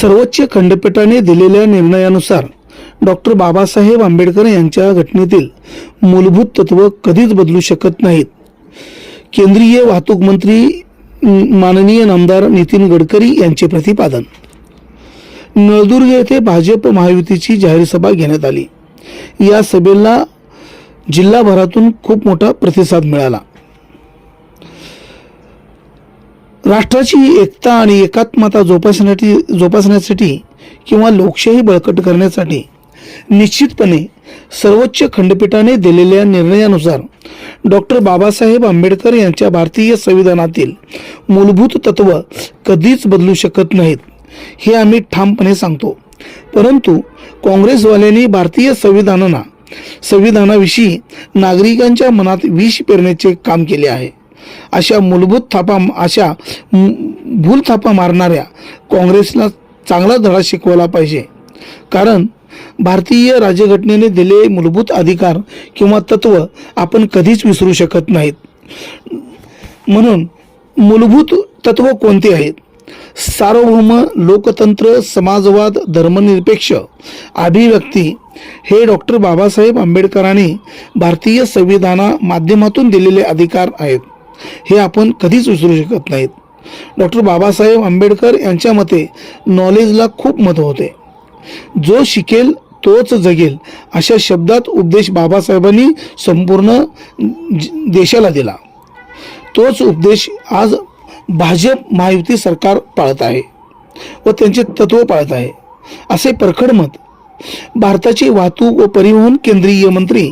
सर्वोच्च खंडपीठाने दिलेल्या निर्णयानुसार डॉक्टर बाबासाहेब आंबेडकर यांच्या घटनेतील मूलभूत तत्व कधीच बदलू शकत नाहीत. केंद्रीय वाहतूक मंत्री माननीय नामदार नितीन गडकरी यांचे प्रतिपादन. नळदुर्ग येथे भाजप महायुतीची जाहीर सभा घेण्यात आली. या सभेला जिल्हाभरातून खूप मोठा प्रतिसाद मिळाला. राष्ट्राची एकता आणि एकात्मता जोपासण्यासाठी जोपासण्यासाठी किंवा लोकशाही बळकट करण्यासाठी निश्चितपणे सर्वोच्च खंडपीठाने दिलेल्या निर्णयानुसार डॉक्टर बाबासाहेब आंबेडकर यांच्या भारतीय संविधानातील मूलभूत तत्व कधीच बदलू शकत नाहीत हे आम्ही ठामपणे सांगतो. परंतु काँग्रेसवाल्यांनी भारतीय संविधानाला संविधानाविषयी नागरिकांच्या मनात विष पेरण्याचे काम केले आहे. अशा मूलभूत थापा अशा भूल थापा मारणाऱ्या काँग्रेसला चांगला धडा शिकवला पाहिजे. कारण भारतीय राज्यघटनेने दिलेले मूलभूत अधिकार किंवा तत्व आपण कधीच विसरू शकत नाहीत. म्हणून मूलभूत तत्व कोणते आहेत? सार्वभौम लोकतंत्र समाजवाद धर्मनिरपेक्ष अभिव्यक्ती हे डॉक्टर बाबासाहेब आंबेडकरांनी भारतीय संविधाना माध्यमातून दिलेले अधिकार आहेत. हे आपण कधीच विसरू शकत नाहीत. डॉक्टर बाबासाहेब आंबेडकर यांच्या मते नॉलेजला खूप महत्त्व होते. जो शिकेल तोच जगेल अशा शब्दात उपदेश बाबासाहेबांनी संपूर्ण देशाला दिला. तोच उपदेश आज भाजप महायुती सरकार पाळत आहे व त्यांचे तत्व पाळत आहे. असे परखड मत भारताचे वाहतूक व परिवहन केंद्रीय मंत्री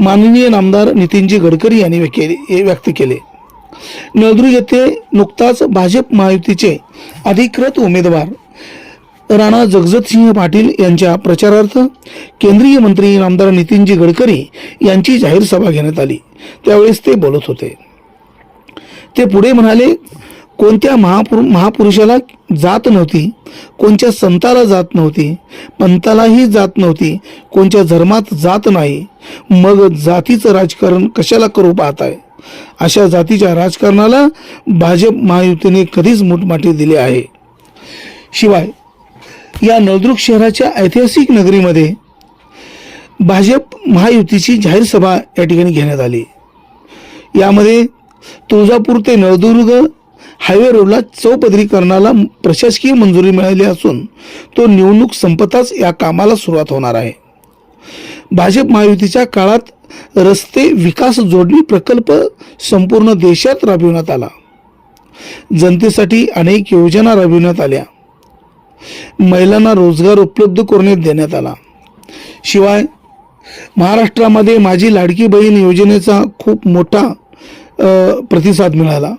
माननीय नामदार नितीनजी गडकरी यांनी व्यक्त केले. नळदुर्ग येथे नुकताच भाजप महायुतीचे अधिकृत उमेदवार राणा जगजतसिंह पाटील यांच्या प्रचारार्थ केंद्रीय मंत्री आमदार नितीनजी गडकरी यांची जाहीर सभा घेण्यात आली. त्यावेळेस ते बोलत होते. ते पुढे म्हणाले कोणत्या महापुर महापुरुषाला जात नव्हती कोणत्या संताला जात नव्हती पंथालाही जात नव्हती कोणत्या धर्मात जात नाही मग जातीचं राजकारण कशाला करू पाहताय? अशा जातीच्या राजकारणाला भाजप महायुतीने कधीच मुठमाठी दिली आहे. शिवाय या नळदुर्ग शहराच्या ऐतिहासिक नगरीमध्ये भाजप महायुतीची जाहीर सभा या ठिकाणी घेण्यात आली. यामध्ये तुळजापूर ते नळदुर्ग हायवे रोडला चौपदरीकरणाला प्रशासकीय मंजुरी मिळाली असून तो निवडणूक संपताच या कामाला सुरुवात होणार आहे. भाजप महायुतीच्या काळात रस्ते विकास जोडणी प्रकल्प संपूर्ण देशात राबविण्यात आला. जनतेसाठी अनेक योजना राबविण्यात आल्या. महिलांना रोजगार उपलब्ध करून देण्यात आला. शिवाय महाराष्ट्रामध्ये माझी लाडकी बहीण योजनेचा खूप मोठा प्रतिसाद मिळाला.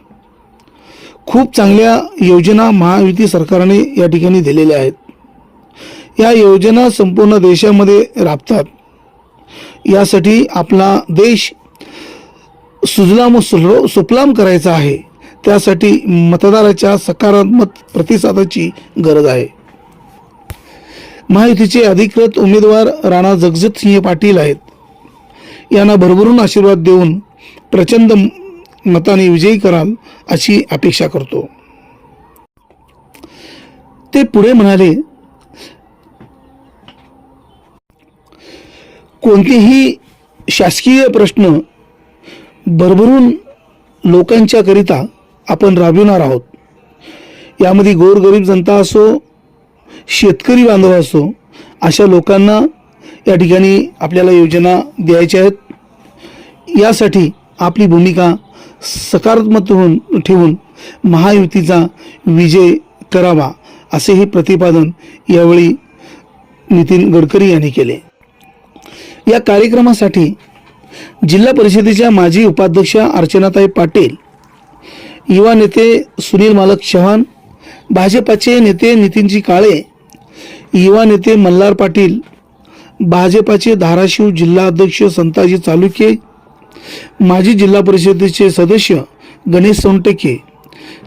खूप चांगल्या योजना महायुती सरकारने या ठिकाणी दिलेल्या आहेत. या योजना संपूर्ण देशामध्ये राबतात. यासाठी आपला देश सुजलाम व सुल सुफलाम करायचा आहे. त्यासाठी मतदाराच्या सकारात्मक प्रतिसादाची गरज आहे. महायुतीचे अधिकृत उमेदवार राणा जगजितसिंह पाटील आहेत. यांना भरभरून आशीर्वाद देऊन प्रचंड मताने विजयी कराल अशी अपेक्षा करतो. ते पुढे म्हणाले कोणतेही शासकीय प्रश्न भरभरून लोकांच्याकरिता आपण राबविणार आहोत. यामध्ये गोरगरीब जनता असो शेतकरी बांधव असो अशा लोकांना या ठिकाणी आपल्याला योजना द्यायच्या आहेत. यासाठी आपली भूमिका सकारात्मक होऊन ठेवून महायुतीचा विजय करावा असेही प्रतिपादन यावेळी नितीन गडकरी यांनी केले. या कार्यक्रमासाठी जिल्हा परिषदेच्या माजी उपाध्यक्षा अर्चनाताई पाटील युवा नेते सुनील मालक चव्हाण भाजपाचे नेते नितीनजी काळे युवा नेते मल्हार पाटील भाजपाचे धाराशिव जिल्हा अध्यक्ष संताजी चालुके माजी जिल्हा परिषदेचे सदस्य गणेश सोनटेके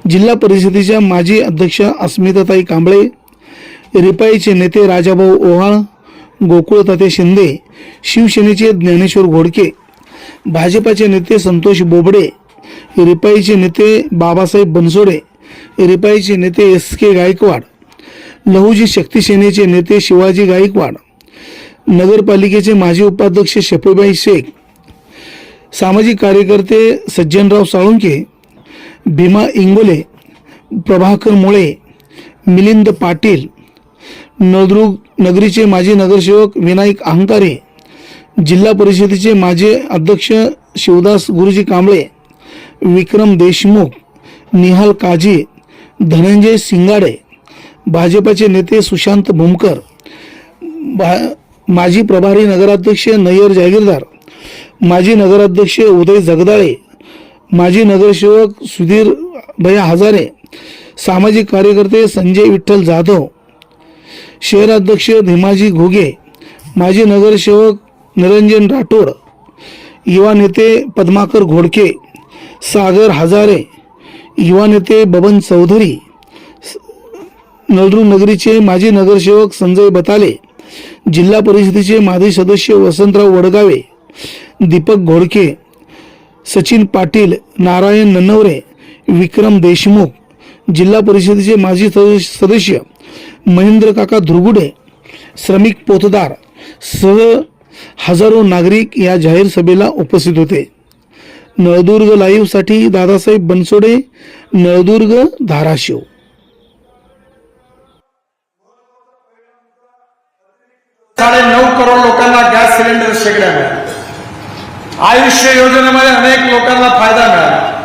जिल्हा परिषदेच्या माजी अध्यक्षा अस्मिताताई कांबळे रिपाईचे नेते राजाभाऊ ओहाळ गोकुळताते शिंदे शिवसेनेचे ज्ञानेश्वर घोडके भाजपाचे नेते संतोष बोबडे रिपाईचे नेते बाबासाहेब बनसोडे रिपाईचे नेते एस के गायकवाड लहुजी शक्तीसेनेचे नेते शिवाजी गायकवाड नगरपालिकेचे माजी उपाध्यक्ष शफीबाई शेख सामाजिक कार्यकर्ते सज्जनराव साळुंके भीमा इंगोले प्रभाकर मुळे मिलिंद पाटील नळदुर्ग नगरीचे माजी नगरसेवक विनायक अहंकारे जिल्हा परिषदेचे माजी अध्यक्ष शिवदास गुरुजी कांबळे विक्रम देशमुख निहाल काजी धनंजय सिंगाडे भाजपाचे नेते सुशांत भूमकर भा माजी प्रभारी नगराध्यक्ष नय्यर जागीरदार माजी नगराध्यक्ष उदय जगदाळे माजी नगरसेवक सुधीर भैया हजारे सामाजिक कार्यकर्ते संजय विठ्ठल जाधव शहराध्यक्ष धीमाजी घुगे माजी नगरसेवक निरंजन राठोड युवा नेते पद्माकर घोडके सागर हजारे युवा नेते बबन चौधरी नळदुर्ग नगरीचे माजी नगरसेवक संजय बताले जिल्हा परिषदेचे माजी सदस्य वसंतराव वडगावे दीपक घोडके सचिन पाटील नारायण नन्नवरे विक्रम देशमुख जिल्हा परिषदेचे माजी सदस्य महेंद्र काका धुरगुडे श्रमिक पोतदार सह हजारो नागरिक या जाहीर सभेला उपस्थित होते. नळदुर्ग लाईव्हसाठी दादासाहेब बनसोडे नळदुर्ग धाराशिव. साडे नऊ करोड लोकांना गॅस सिलेंडर शेगड्या मिळाल्या. आयुष्य योजनेमध्ये अनेक लोकांना फायदा मिळाला.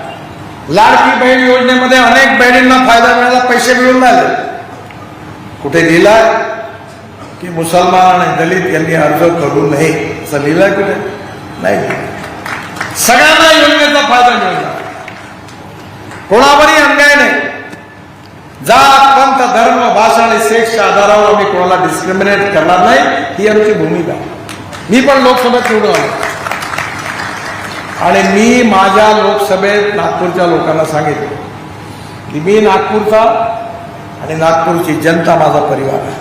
लाडकी बहीण योजनेमध्ये अनेक बहिणींना फायदा मिळाला पैसे मिळून राहिले. कुठे लिहिला की मुसलमान आणि दलित यांनी अर्ज करू नये. असं लिहिलंय कुठे? नाही. सगळ्यांना योजनेचा फायदा मिळाला. कोणावरही अन्याय नाही. जात पंत धर्म भाषा आणि सेक्सच्या आधारावर आम्ही कोणाला डिस्क्रिमिनेट करणार नाही ही आमची भूमिका मी पण लोकसभेत निवडून आलो. आणि मी माझ्या लोकसभेत नागपूरच्या लोकांना सांगितलं की मी नागपूरचा आणि नागपूरची जनता माझा परिवार आहे.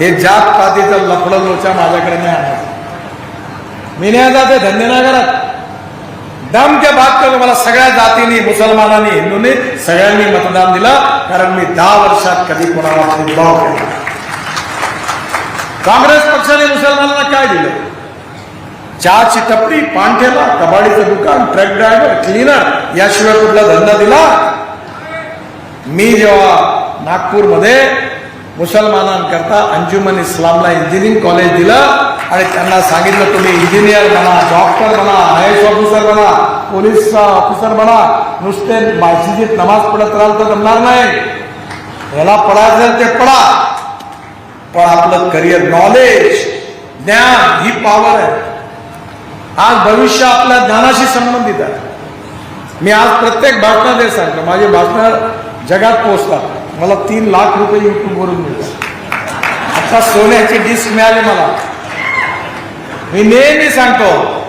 हे जात पातीचं लफडं लोचा माझ्याकडे नाही आणायचं. मी नाही जाते धन्यनगरात. दम के बात करतो मला सगळ्या जातींनी मुसलमानांनी हिंदूंनी सगळ्यांनी मतदान दिलं कारण मी दहा वर्षात कधी कोणाला भेदभाव केला काँग्रेस पक्षाने मुसलमानांना काय दिलं? चहाची टपरी पानठेला कबाडीचं दुकान ट्रक ड्रायव्हर क्लीनर याशिवाय कुठला धंदा दिला? मी जेव्हा नागपूरमध्ये मुसलमानांकरता अंजुमन इस्लामला इंजिनिअरिंग कॉलेज दिलं आणि त्यांना सांगितलं तुम्ही इंजिनियर बना डॉक्टर बना आय एस ऑफिसर बना पोलीस ऑफिसर uh, बना नुसते मशिदीत नमाज पडत राहाल तर जमणार नाही. याला पडायचं ते पडा. पण आपलं करिअर नॉलेज ज्ञान ही पॉवर आहे. आज भविष्य आपल्या ज्ञानाशी संबंधित आहे. मी आज प्रत्येक भाषणात हे सांगतो. माझे भाषण जगात पोहोचतात. मला तीन लाख रुपये युट्यूबवरून मिळतात. आता सोन्याची डिस्क मिळाली मला. मी नेहमी सांगतो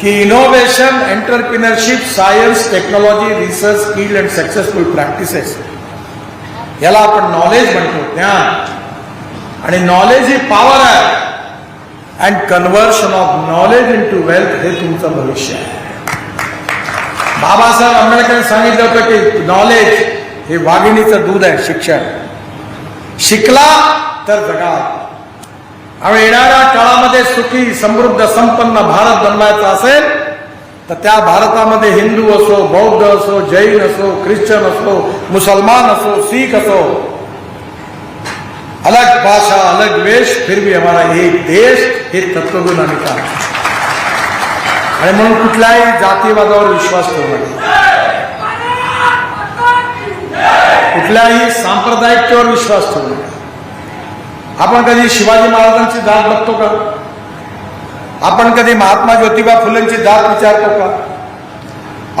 की innovation entrepreneurship science technology research skill and successful practices याला आपण नॉलेज म्हणतो. ज्ञान. आणि नॉलेज ही पॉवर आहे. And conversion of knowledge into wealth हे तुमचं भविष्य आहे. बाबासाहेब आंबेडकरांनी सांगितलं होतं की नॉलेज हे वाघिणीचं दूध आहे शिक्षण. शिकला तर जगा आणि येणाऱ्या काळामध्ये सुखी समृद्ध संपन्न भारत बनवायचा असेल तर त्या भारतामध्ये हिंदू असो बौद्ध असो जैन असो ख्रिश्चन असो मुसलमान असो सिख असो अलग भाषा अलग वेश फिर भी हमारा एक देश हे तत्वगुण आणि आणि म्हणून कुठल्याही जातीवादावर विश्वास ठेवू नका. कुठल्याही सांप्रदायिकतेवर विश्वास ठेवू नका. आपण कधी शिवाजी महाराजांची दात बघतो का? आपण कधी महात्मा ज्योतिबा फुलेंची जात विचारतो का?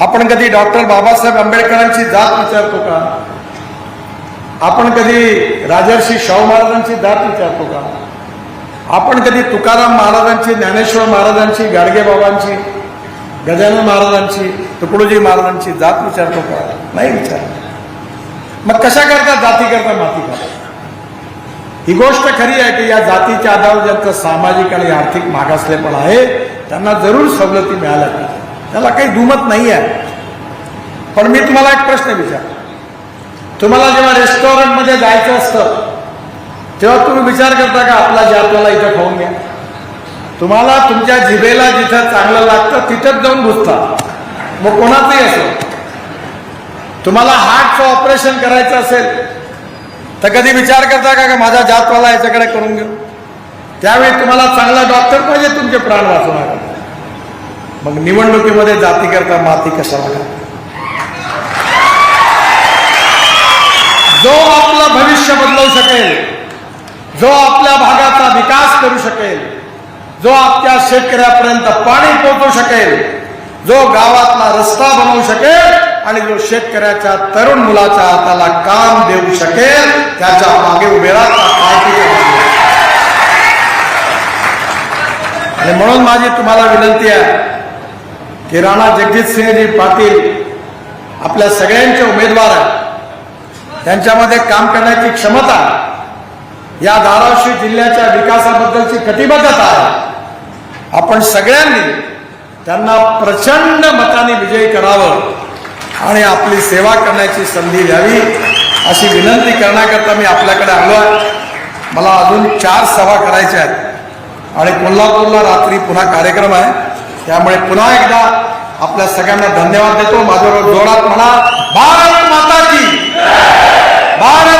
आपण कधी डॉक्टर बाबासाहेब आंबेडकरांची जात विचारतो का? आपण कधी राजर्षी शाहू महाराजांची जात विचारतो का? आपण कधी तुकाराम महाराजांची ज्ञानेश्वर महाराजांची गाडगे बाबांची गजानन महाराजांची तुकडोजी महाराजांची जात विचारतो का? नाही विचार मग कशा करता जाती करता माती करता ही गोष्ट खरी आहे की या जातीच्या आधारावर ज्यांचं सामाजिक आणि आर्थिक मागासलेपण आहे त्यांना जरूर सवलती मिळाल्या पाहिजे त्याला काही दुमत नाही आहे पण मी तुम्हाला एक प्रश्न विचार तुम्हाला जेव्हा रेस्टॉरंटमध्ये जायचं असतं तेव्हा तुम्ही विचार करता का आपला जे आपल्याला इथं खाऊन घ्या? तुम्हाला तुमच्या जिभेला जिथं चांगलं लागतं तिथंच जाऊन घुसता. मग कोणाचंही असो. तुम्हाला हार्टचं ऑपरेशन करायचं असेल तर कधी विचार करता का का माझा जातवाला याच्याकडे करून घेऊ त्यावेळी तुम्हाला चांगला डॉक्टर पाहिजे तुमचे प्राण वाचवणार मग निवडणुकीमध्ये जातीकरता माती कशाला घालता? जो आपलं भविष्य बदलवू शकेल जो आपल्या भागाचा विकास करू शकेल जो आपल्या शेतकऱ्यापर्यंत पाणी पोहोचू शकेल जो गावातला रस्ता बनवू शकेल आणि जो शेतकऱ्याच्या तरुण मुलाच्या हाताला काम देऊ शकेल त्याच्यामागे उभे आणि म्हणून माझी तुम्हाला विनंती आहे की राणा जगजितसिंहजी पाटील आपल्या सगळ्यांचे उमेदवार आहेत. त्यांच्यामध्ये काम करण्याची क्षमता या धाराशिव जिल्ह्याच्या विकासाबद्दलची कटिबद्धता आहे. आपण सगळ्यांनी त्यांना प्रचंड मताने विजयी करावं. आणि आपली सेवा करण्याची संधी द्यावी अशी विनंती करण्याकरता मी आपल्याकडे आलो आहे. मला अजून चार सभा करायच्या आहेत. आणि कोल्हापूरला रात्री पुन्हा कार्यक्रम आहे. त्यामुळे पुन्हा एकदा आपल्या सगळ्यांना धन्यवाद देतो. माझ्याबरोबर जोरात म्हणा भारत माता की भारत